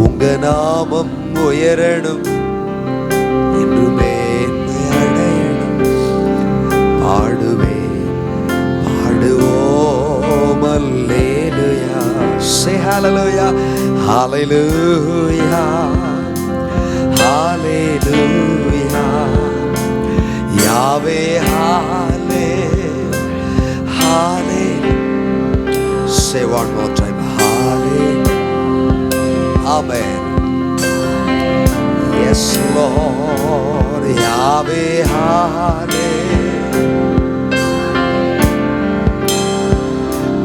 உங்க நாமம் உயரணும் என்று மேன்மை அடையணும். பாடுவேன் பாடுவோம் அல்லேலூயா. Say hallelujah. Hallelujah. Hallelujah. Yahweh ஹா Yahweh, Hallelujah.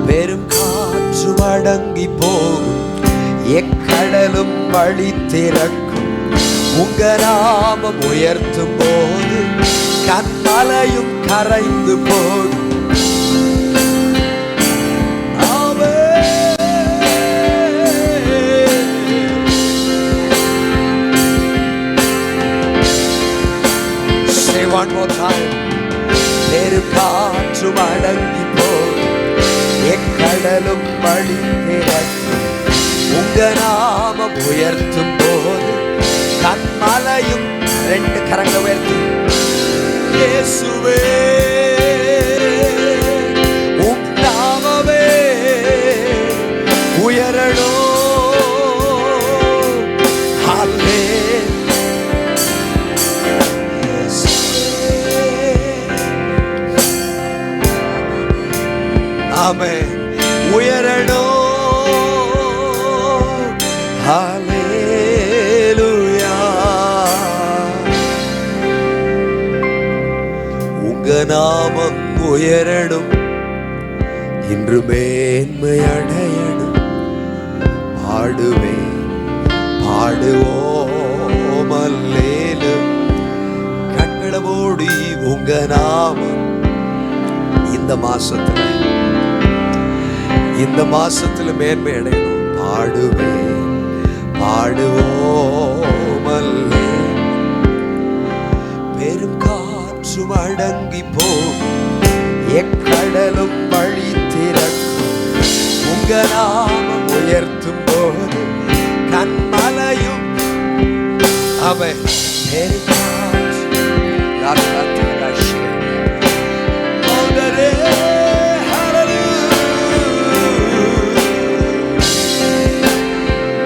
பெரும் காற்று அடங்கி போகும். எக்கடலும் வழி திறக்கும். உங்க நாமம் உயர்த்தும் போது கண்மலையும் கரைந்து போகும். காற்றும் அடங்கி போகும் எக்கடலும் வழி திறக்கும் உங்க நாமம் உயர்த்தும் போது கண்மலையும் ரெண்டு கரங்களை உயர்த்தும். இயேசுவே. ஆமென் உயரணும் ஹalleluya. உங்க நாமம் உயரணும் இன்று மேன்மை அடையணும். பாடுவேன் பாடுவோம் அல்லேலும் கண்களை மூடி உங்க நாமம். இந்த மாசத்துல இந்த மாசத்துல மேன்மை அடையணும். பாடுவேன் பாடுவோமல்லே. பெரும் காற்றும் அடங்கி போகும். எக்கடலும் வழி திறக்கும். உங்க நாமம் உயர்த்தும் போது கண்மலையும் அவன் பெரும்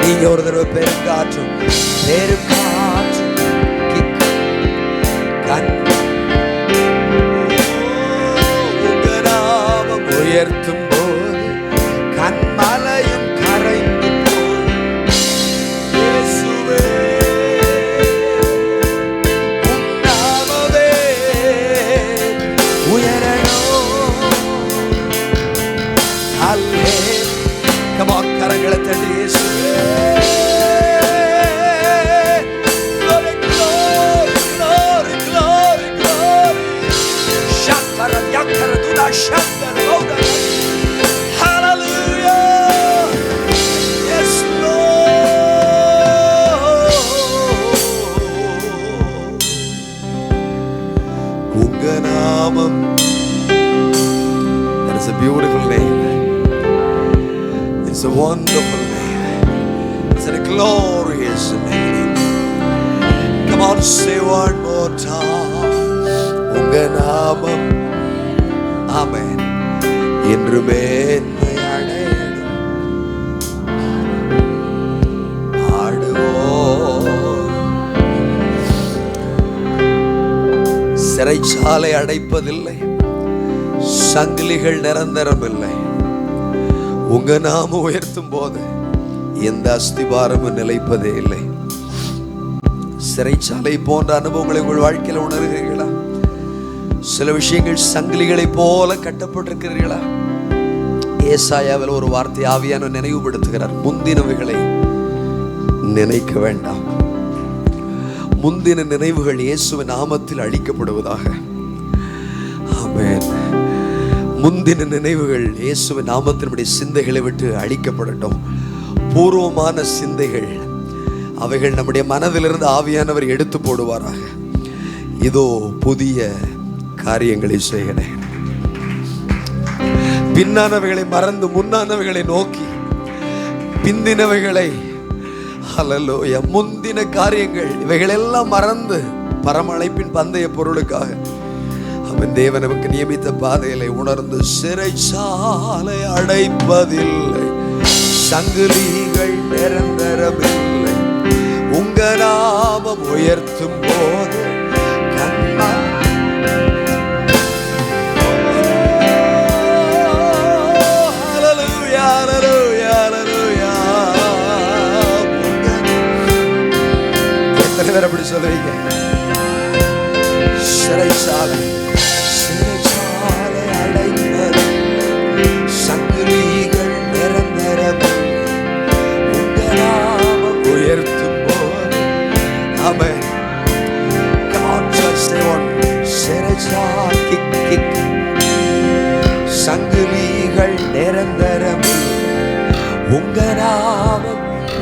நீங்க ஒரு தடவை பெருங்காற்றும் பெருங்காற்று கிக். உயர்த்தும் போது கண்மலையும் கரைந்து போகும். இயேசுவே, உம் உயரணும். அல்லே Come கரங்களை தட்டி இயேசுவே. Glory, a wonderful name. It's a glorious name. Come on, say one more time. உங்க நாமம் ஆமென் என்று மேன்மை அடையணும் பாடுவோம் சிறைச்சாலை அடைப்பதில்லை சங்கிலிகள் நிரந்தரம் இல்லை உங்க நாம உயர்த்தும் போது எந்த அஸ்திபாரமும் நிலைப்பதே இல்லை. சிறைச்சாலை போன்ற அனுபவங்களை உங்கள் வாழ்க்கையில் உணர்கிறீர்களா? சில விஷயங்கள் சங்கிலிகளை போல கட்டப்பட்டிருக்கிறீர்களா? ஏசாயாவில் ஒரு வார்த்தை ஆவியான நினைவுபடுத்துகிறார். முந்தினவைகளை நினைக்க வேண்டாம். முந்தின நினைவுகள் இயேசுவின் நாமத்தில் அழிக்கப்படுவதாக. ஆமேன். முந்தின நினைவுகள் இயேசுவின் நாமத்தினுடைய சிந்தைகளை விட்டு அழிக்கப்படட்டும். பூர்வமான சிந்தைகள் அவைகள் நம்முடைய மனதிலிருந்து ஆவியானவர் எடுத்து போடுவாராக. இதோ புதிய காரியங்களை செய்கிறேன் பின்னானவைகளை மறந்து முன்னானவைகளை நோக்கி பிந்தினவைகளை ஹalleluya முந்தின காரியங்கள் இவைகளெல்லாம் மறந்து பரமழைப்பின் பந்தய பொருளுக்காக அவன் தேவன் நமக்கு நியமித்த பாதைகளை உணர்ந்து சிறைச்சாலை அடைப்பதில்லை. சங்கிலிகள் நிரந்தரமில்லை. உங்க நாமம் உயர்த்தும் போது எத்தனை பேர் அப்படி சொல்லுவீங்க? சிறைச்சாலை.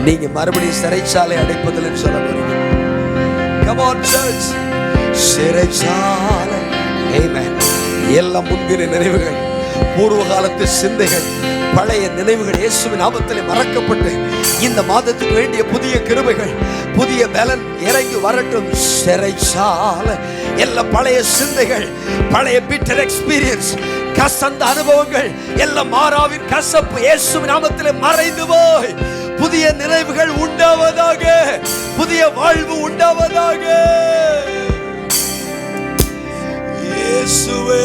நீங்க மறுபடியும் சிறைச்சாலை அடைப்பதில்லைன்னு சொல்ல போறீங்க. Come on, சிறைச்சாலை. எல்லாம் முன்பின நினைவுகள் பூர்வ காலத்து சிந்தைகள் பழைய நினைவுகள் இயேசுவின் நாமத்திலே மறக்கப்பட்டு இந்த மாதத்துக்கு வேண்டிய புதிய கிருபைகள் புதிய பலன் இறங்கி வரட்டும். சிறைச்சாலை. எல்லாம் பழைய சிந்தைகள் பழைய பிட்டர் எக்ஸ்பீரியன்ஸ் கசந்த அனுபவங்கள் எல்லாம் மாறாவின் கசப்பு இயேசுவின் நாமத்திலே மறைந்து போய் புதிய நினைவுகள் உண்டாவதாக புதிய வாழ்வு உண்டாவதாக. இயேசுவே.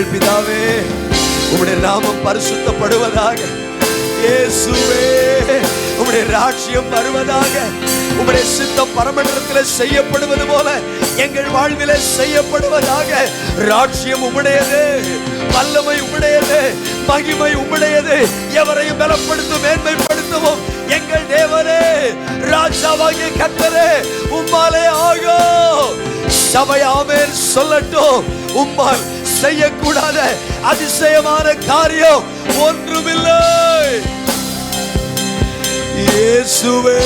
பரமண்டலத்தில் பிதாவே உம்முடைய நாமம் பரிசுத்தப்படுவதாக. இயேசுவே உம்முடைய ராட்சியம் வருவதாக. உம்முடைய சித்தம் பரமண்டலத்தில் செய்யப்படுவது போல எங்கள் வாழ்வில் செய்யப்படுவதாக. ராட்சியம் உம்முடையது வல்லமை உம்முடையது மகிமை உம்முடையது. எவரையும் பலப்படுத்தும் மேன்மைப்படுத்தவும் எங்கள் தேவரே ராஜாவாகிய கத்தரே உம்மாலே ஆகோ. சபையாமேன் சொல்லட்டும் உம்மால் செய்யக்கூடாத அதிசயமான காரியம் ஒன்றுமில்லை. இயேசுவே.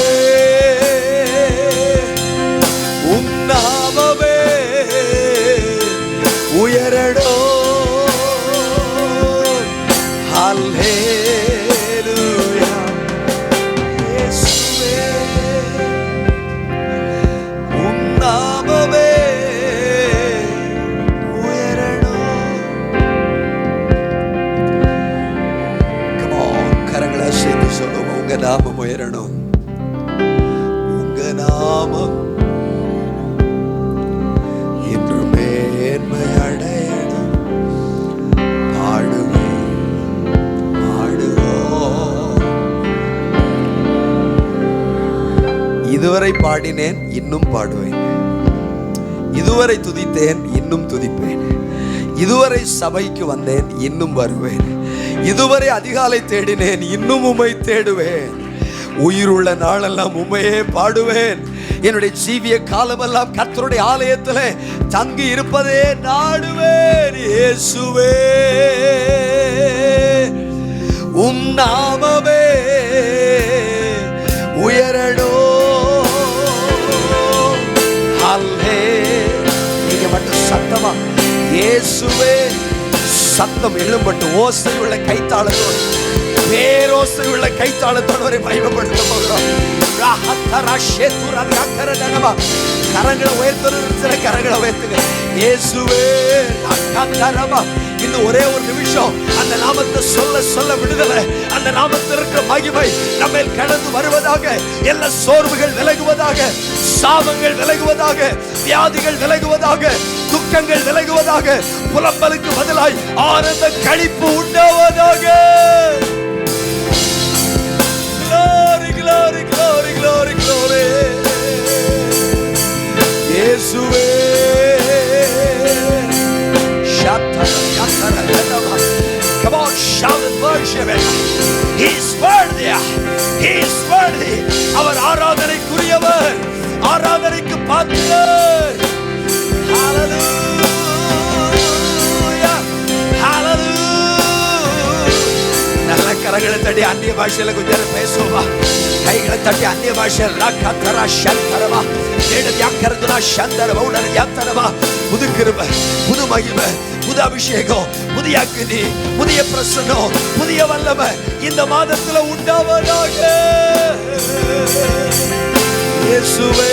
இதுவரை பாடினேன் இன்னும் பாடுவேன். இதுவரை துதித்தேன் இன்னும் துதிப்பேன். இதுவரை சபைக்கு வந்தேன் இன்னும் வருவேன். இதுவரை அதிகாலை தேடினேன் இன்னும் உமை தேடுவேன். உயிருள்ள நாளெல்லாம் உம்மையே பாடுவேன். என்னுடைய ஜீவிய காலமெல்லாம் கத்தருடைய ஆலயத்தில் தங்கி இருப்பதே நாடுவேன். இயேசுவே உம் நாமவே இயேசுவே சத்தம் எழும்பட்டு ஓசை உள்ள கைத்தாளத்தோடு பேரோசை உள்ள கைத்தாளத்தோடு வரை மகிமைப்படுத்த போகிறோம் கரங்களை உயர்த்தணும் கரங்களை உயர்த்துங்க. இயேசுவே இன்னும் ஒரே ஒரு நிமிஷம். அந்த நாமத்தை சொல்ல சொல்ல விடுதலை. அந்த நாமத்தில் இருக்கிற மகிமை நம்ம கடந்து வருவதாக எல்லா சோர்வுகள் விலகுவதாக சாபங்கள் விலகுவதாக வியாதிகள் விலகுவதாக துக்கங்கள் விலகுவதாக புலம்பலுக்கு பதிலாய் ஆனந்த கழிப்பு உண்டாவதாக Glory, glory, glory, glory, glory. இயேசுவே Shatara, yatara, yatara. Come on, shout and worship Him. He's worthy. He's worthy. அவர் ஆராதனைக்குரியவர் ஆராதனைக்கு பாத்திரர் கரங்களை தட்டி அந்நிய பாஷையில கொஞ்ச பேசுவா கைகளை தட்டி அந்நிய பாஷையில கத்தரா சந்தரவா ஏழு யாக்கரதுனா சந்தரவா உடனே யாத்தரவா புது கிருபை புது மகிமை புது அபிஷேகம் புதிய அக்னி புதிய பிரசன்னம் புதிய வல்லமை இந்த மாதத்துல உண்டாவதாக. இயேசுவே.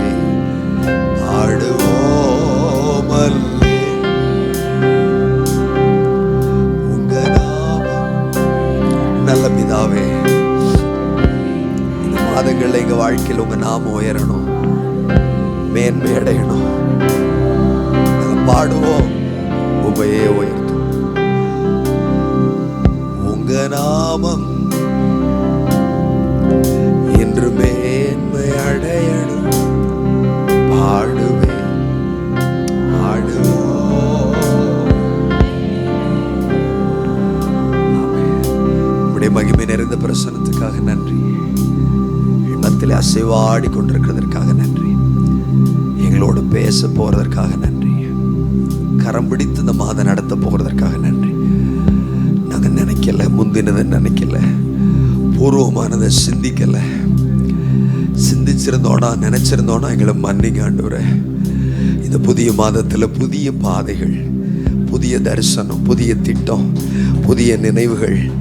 எங்க வாழ்க்கையில் உங்க நாமம் உயரணும் மேன்மை அடையணும். நாங்க பாடுவோம் உமையே உயர்த்தும் உங்க நாமம் என்று மேன்மை அடையணும். பாடுவே ஆடுவோம். ஆமென். மகிமை நிறைந்த பிரசனத்துக்காக நன்றி. எண்ணத்தில் அசைவாடி கொண்டிருக்கிறதற்காக நன்றி. எங்களோடு பேச போறதற்காக நன்றி. கரம் பிடித்து இந்த மாதம் நடத்த போகிறதற்காக நன்றி. நாங்கள் நினைக்கல முந்தினதை நினைக்கல. பூர்வமானதை சிந்திக்கலை. சிந்திச்சிருந்தோனா நினச்சிருந்தோனா எங்களை மன்னிங்க ஆண்டவரே. இந்த புதிய மாதத்தில் புதிய பாதைகள் புதிய தரிசனம் புதிய திட்டம் புதிய நினைவுகள்.